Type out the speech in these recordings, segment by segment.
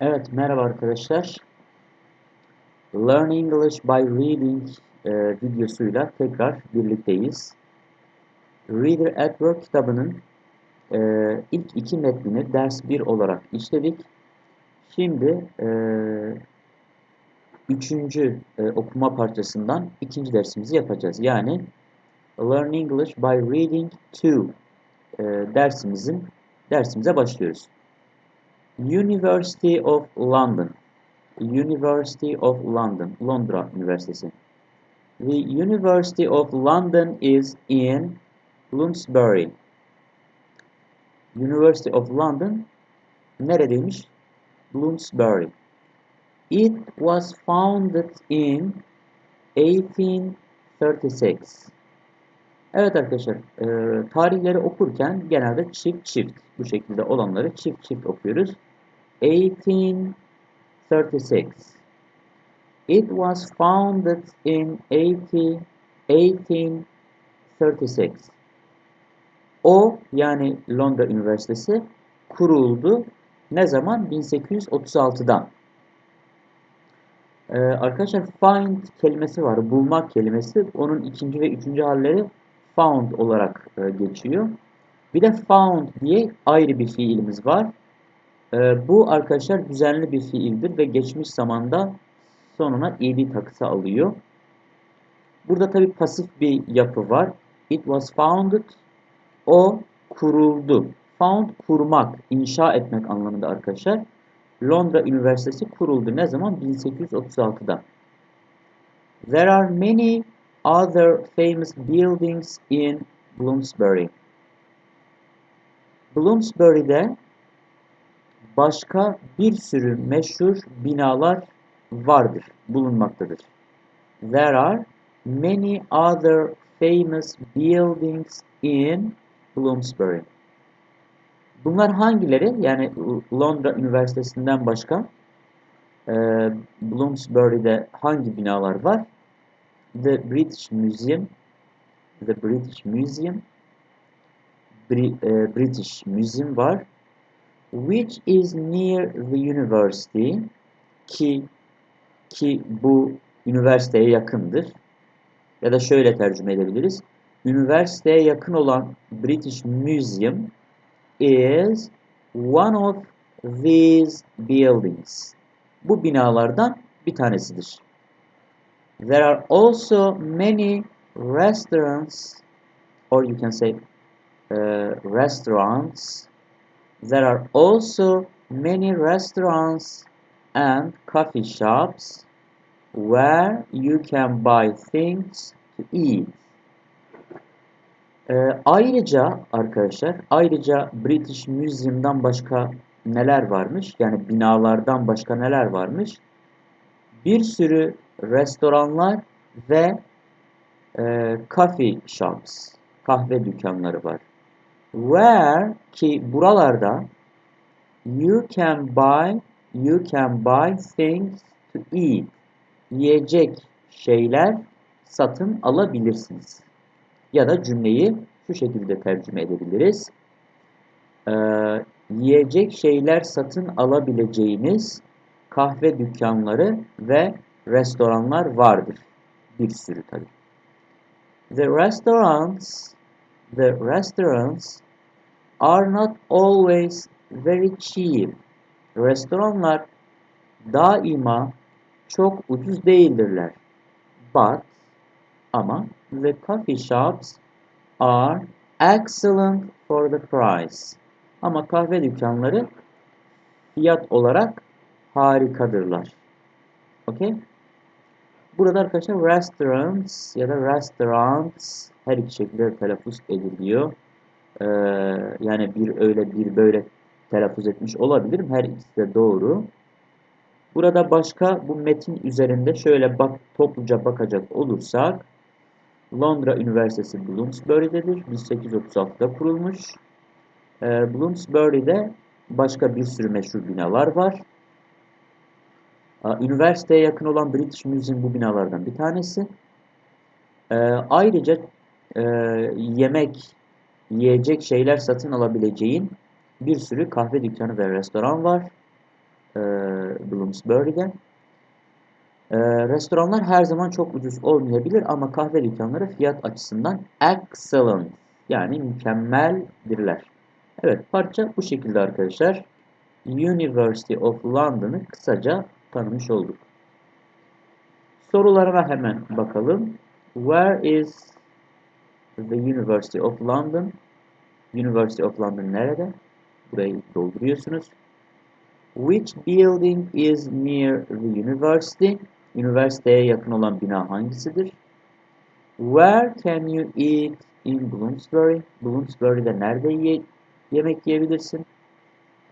Evet, merhaba arkadaşlar. Learn English by Reading e, videosuyla tekrar birlikteyiz. Reader at Work kitabının e, ilk iki metnini ders 1 olarak işledik. Şimdi e, üçüncü e, okuma parçasından ikinci dersimizi yapacağız. Yani Learn English by Reading 2 e, dersimizin dersimize başlıyoruz. University of London. University of London, Londra Üniversitesi. The University of London is in Bloomsbury. University of London neredeymiş? Bloomsbury. It was founded in 1836. Evet arkadaşlar, e, tarihleri okurken genelde çift çift bu şekilde olanları çift çift okuyoruz. 1836. It was founded in 80, 1836. O yani Londra Üniversitesi kuruldu. Ne zaman? 1836'da. Ee, arkadaşlar find kelimesi var. Bulmak kelimesi. Onun ikinci ve üçüncü halleri found olarak e, geçiyor. Bir de found diye ayrı bir fiilimiz var. E, bu arkadaşlar düzenli bir fiildir ve geçmiş zamanda sonuna ed takısı alıyor. Burada tabi pasif bir yapı var. It was founded. O kuruldu. Found kurmak, inşa etmek anlamında arkadaşlar. Londra Üniversitesi kuruldu. Ne zaman? 1836'da. There are many other famous buildings in Bloomsbury. Bloomsbury'de başka bir sürü meşhur binalar vardır, bulunmaktadır. There are many other famous buildings in Bloomsbury. Bunlar hangileri? Yani Londra Üniversitesi'nden başka e, Bloomsbury'de hangi binalar var? The British Museum, The British Museum, Bri e, British Museum var. Which is near the university ki ki bu üniversiteye yakındır. Ya da şöyle tercüme edebiliriz. Üniversiteye yakın olan British Museum is one of these buildings. Bu binalardan bir tanesidir. There are also many restaurants or you can say uh, restaurants. There are also many restaurants and coffee shops where you can buy things to eat. Ee, ayrıca arkadaşlar, ayrıca British Museum'dan başka neler varmış? Yani binalardan başka neler varmış? Bir sürü restoranlar ve e, coffee shops, kahve dükkanları var. Where ki buralarda you can buy you can buy things to eat. Yiyecek şeyler satın alabilirsiniz. Ya da cümleyi şu şekilde tercüme edebiliriz. Ee, yiyecek şeyler satın alabileceğiniz kahve dükkanları ve restoranlar vardır. Bir sürü tabii. The restaurants the restaurants are not always very cheap. Restoranlar daima çok ucuz değildirler. But ama the coffee shops are excellent for the price. Ama kahve dükkanları fiyat olarak harikadırlar. Okay? Burada arkadaşlar restaurants ya da restaurants her iki şekilde telaffuz ediliyor. Ee, yani bir öyle bir böyle telaffuz etmiş olabilirim. Her ikisi de doğru. Burada başka bu metin üzerinde şöyle bak topluca bakacak olursak Londra Üniversitesi Bloomsbury'dedir. 1836'da kurulmuş. Ee, Bloomsbury'de başka bir sürü meşhur binalar var. Üniversiteye yakın olan British Museum bu binalardan bir tanesi. Ee, ayrıca e, yemek, yiyecek şeyler satın alabileceğin bir sürü kahve dükkanı ve restoran var. e, Bloomsbury'de. E, restoranlar her zaman çok ucuz olmayabilir ama kahve dükkanları fiyat açısından excellent yani mükemmeldirler. Evet parça bu şekilde arkadaşlar. University of London'ı kısaca tanımış olduk. Sorularına hemen bakalım. Where is the University of London? University of London nerede? Burayı dolduruyorsunuz. Which building is near the university? Üniversiteye yakın olan bina hangisidir? Where can you eat in Bloomsbury? Bloomsbury'de nerede ye yemek yiyebilirsin?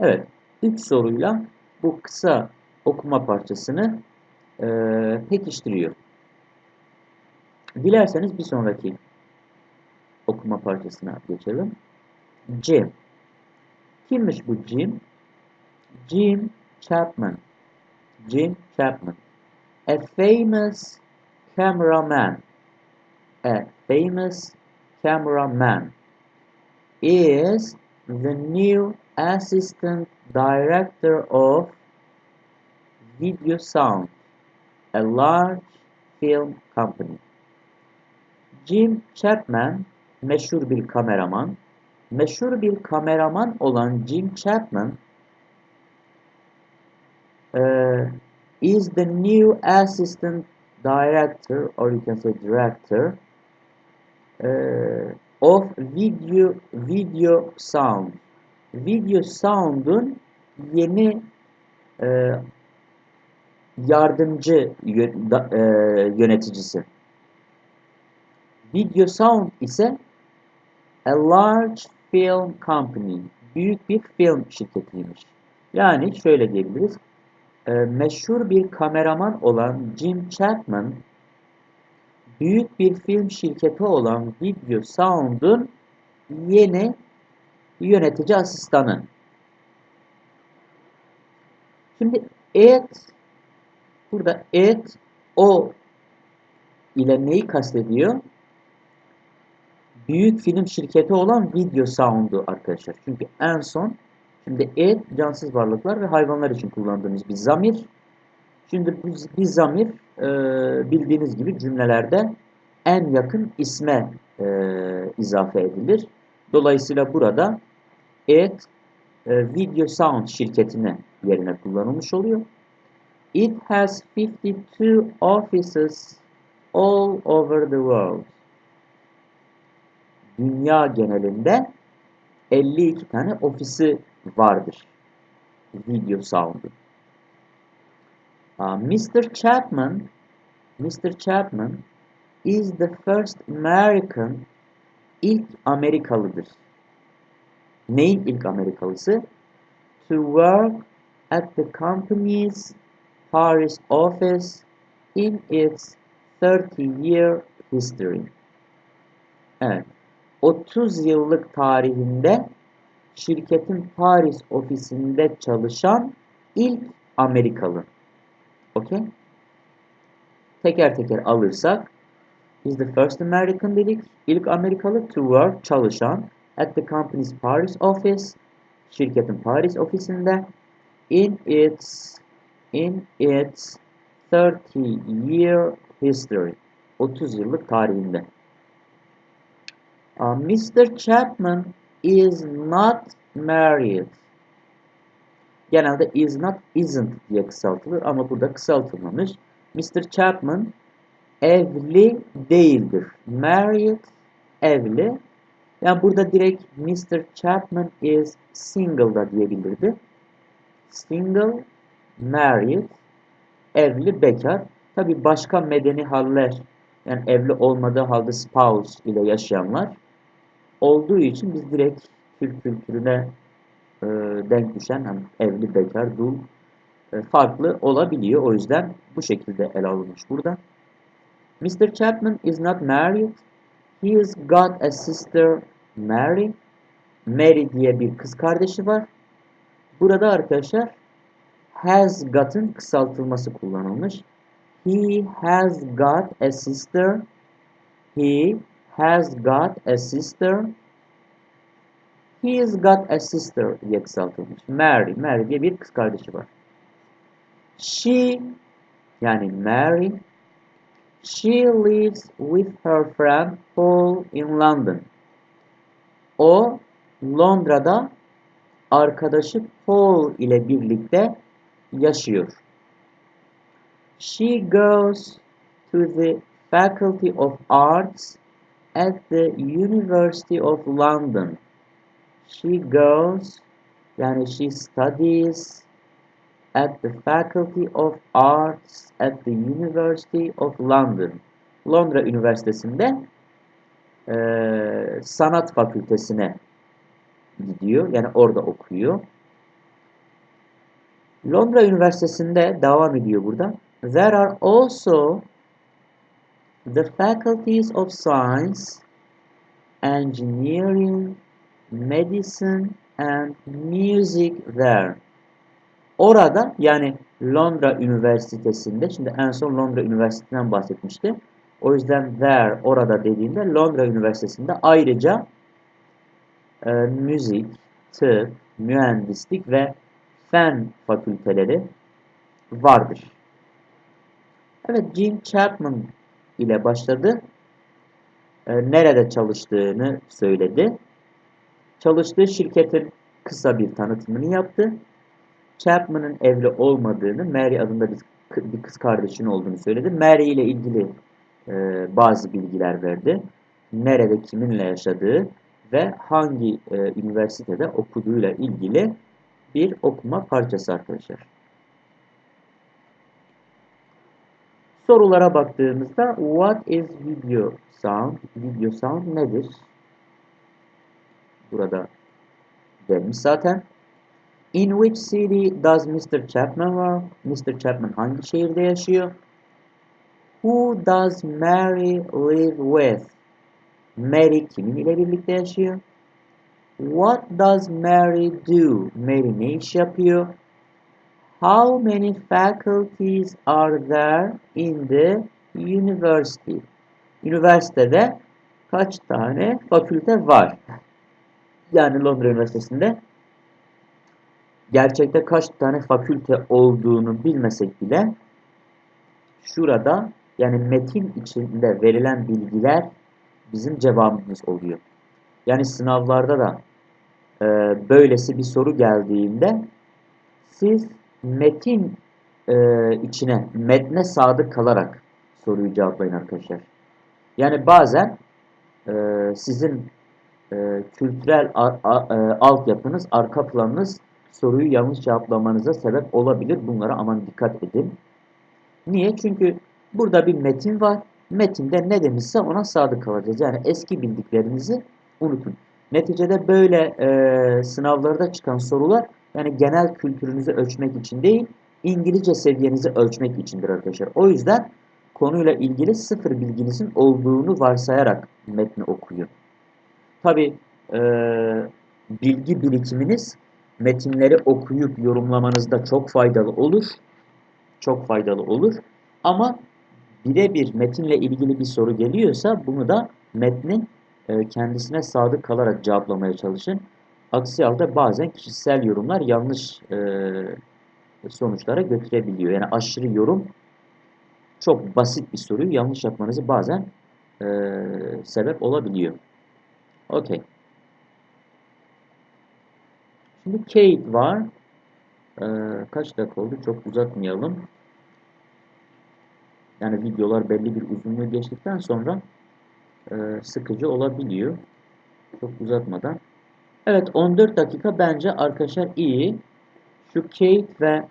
Evet, üç soruyla bu kısa okuma parçasını e, pekiştiriyor. Dilerseniz bir sonraki okuma parçasına geçelim. Jim. Kimmiş bu Jim? Jim Chapman. Jim Chapman. A famous cameraman. A famous cameraman is the new assistant director of Video Sound, a large film company. Jim Chapman meşhur bir kameraman. Meşhur bir kameraman olan Jim Chapman uh, is the new assistant director or you can say director uh, of video video sound. Video sound'un yeni e, yardımcı e, yöneticisi. Video Sound ise a large film company. Büyük bir film şirketiymiş. Yani şöyle diyebiliriz. E, meşhur bir kameraman olan Jim Chapman büyük bir film şirketi olan Video Sound'un yeni yönetici asistanı. Şimdi it burada it o ile neyi kastediyor? Büyük film şirketi olan Video Sound'u arkadaşlar. Çünkü en son şimdi it cansız varlıklar ve hayvanlar için kullandığımız bir zamir. Şimdi bir zamir e, bildiğiniz gibi cümlelerde en yakın isme e, izafe edilir. Dolayısıyla burada it e, Video Sound şirketine yerine kullanılmış oluyor. It has 52 offices all over the world. Dünya genelinde 52 tane ofisi vardır. Video Sound'un. Uh, Mr. Chapman Mr. Chapman is the first American ilk Amerikalıdır. Neyin ilk Amerikalısı? To work at the company's Paris office in its 30-year history. Evet. 30 yıllık tarihinde şirketin Paris ofisinde çalışan ilk Amerikalı. Okay? Teker teker alırsak is the first American dedik. İlk Amerikalı to work çalışan at the company's Paris office şirketin Paris ofisinde in its in its 30 year history 30 yıllık tarihinde. Uh, Mr. Chapman is not married. Genelde is not isn't diye kısaltılır ama burada kısaltılmamış. Mr. Chapman evli değildir. Married evli. Yani burada direkt Mr. Chapman is single da diyebilirdi. Single, married, evli, bekar. Tabi başka medeni haller, yani evli olmadığı halde spouse ile yaşayanlar olduğu için biz direkt Türk kültürüne e, denk düşen hani evli, bekar, dul e, farklı olabiliyor. O yüzden bu şekilde ele alınmış burada. Mr. Chapman is not married. He has got a sister Mary. Mary diye bir kız kardeşi var. Burada arkadaşlar has got'ın kısaltılması kullanılmış. He has got a sister. He has got a sister. He has got a sister diye kısaltılmış. Mary, Mary diye bir kız kardeşi var. She yani Mary she lives with her friend Paul in London. O Londra'da arkadaşı Paul ile birlikte yaşıyor. She goes to the Faculty of Arts at the University of London. She goes yani she studies at the Faculty of Arts at the University of London. Londra Üniversitesi'nde eee, sanat fakültesine gidiyor. Yani orada okuyor. Londra Üniversitesi'nde devam ediyor burada. There are also the faculties of science, engineering, medicine and music there. Orada yani Londra Üniversitesi'nde şimdi en son Londra Üniversitesi'nden bahsetmişti. O yüzden there orada dediğinde Londra Üniversitesi'nde ayrıca e, müzik, tıp, mühendislik ve fen fakülteleri vardır. Evet, Jim Chapman ile başladı. E, nerede çalıştığını söyledi. Çalıştığı şirketin kısa bir tanıtımını yaptı. Chapman'ın evli olmadığını, Mary adında bir, bir kız kardeşinin olduğunu söyledi. Mary ile ilgili e, bazı bilgiler verdi. Nerede, kiminle yaşadığı ve hangi e, üniversitede okuduğuyla ilgili bir okuma parçası arkadaşlar. Sorulara baktığımızda what is video sound? Video sound nedir? Burada vermiş zaten. In which city does Mr. Chapman work? Mr. Chapman hangi şehirde yaşıyor? Who does Mary live with? Mary kimin ile birlikte yaşıyor? What does Mary do? Mary ne iş yapıyor? How many faculties are there in the university? Üniversitede kaç tane fakülte var? Yani Londra Üniversitesi'nde gerçekte kaç tane fakülte olduğunu bilmesek bile şurada yani metin içinde verilen bilgiler bizim cevabımız oluyor. Yani sınavlarda da e, böylesi bir soru geldiğinde siz metin e, içine, metne sadık kalarak soruyu cevaplayın arkadaşlar. Yani bazen e, sizin e, kültürel a, a, e, altyapınız, arka planınız soruyu yanlış cevaplamanıza sebep olabilir. Bunlara aman dikkat edin. Niye? Çünkü burada bir metin var. Metinde ne demişse ona sadık kalacağız. Yani eski bildiklerinizi unutun. Neticede böyle e, sınavlarda çıkan sorular yani genel kültürünüzü ölçmek için değil, İngilizce seviyenizi ölçmek içindir arkadaşlar. O yüzden konuyla ilgili sıfır bilginizin olduğunu varsayarak metni okuyun. Tabi e, bilgi birikiminiz metinleri okuyup yorumlamanızda çok faydalı olur. Çok faydalı olur. Ama birebir metinle ilgili bir soru geliyorsa bunu da metnin kendisine sadık kalarak cevaplamaya çalışın. Aksi halde bazen kişisel yorumlar yanlış e, sonuçlara götürebiliyor. Yani aşırı yorum çok basit bir soruyu yanlış yapmanızı bazen e, sebep olabiliyor. Okey. Şimdi Kate var. Ee, kaç dakika oldu? Çok uzatmayalım. Yani videolar belli bir uzunluğu geçtikten sonra sıkıcı olabiliyor. Çok uzatmadan. Evet 14 dakika bence arkadaşlar iyi. Şu Kate ve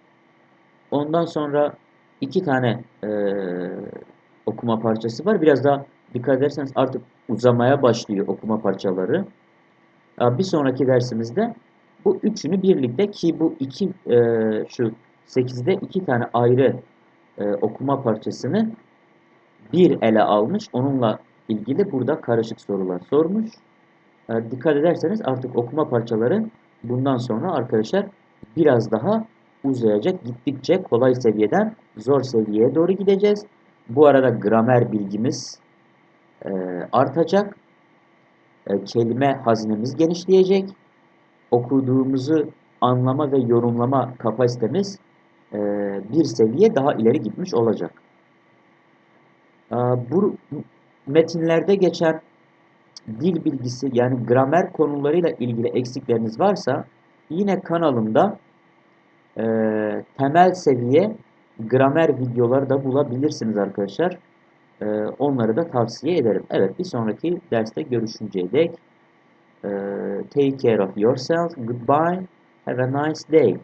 ondan sonra iki tane e, okuma parçası var. Biraz daha dikkat ederseniz artık uzamaya başlıyor okuma parçaları. Bir sonraki dersimizde bu üçünü birlikte ki bu iki e, şu 8'de iki tane ayrı e, okuma parçasını bir ele almış. Onunla ilgili burada karışık sorular sormuş. E, dikkat ederseniz artık okuma parçaları bundan sonra arkadaşlar biraz daha uzayacak. Gittikçe kolay seviyeden zor seviyeye doğru gideceğiz. Bu arada gramer bilgimiz e, artacak. E, kelime hazinemiz genişleyecek okuduğumuzu anlama ve yorumlama kapasitemiz e, bir seviye daha ileri gitmiş olacak. E, bu metinlerde geçen dil bilgisi yani gramer konularıyla ilgili eksikleriniz varsa yine kanalımda e, temel seviye gramer videoları da bulabilirsiniz arkadaşlar. E, onları da tavsiye ederim. Evet bir sonraki derste görüşünceye dek e, take care of yourself. Goodbye. Have a nice day.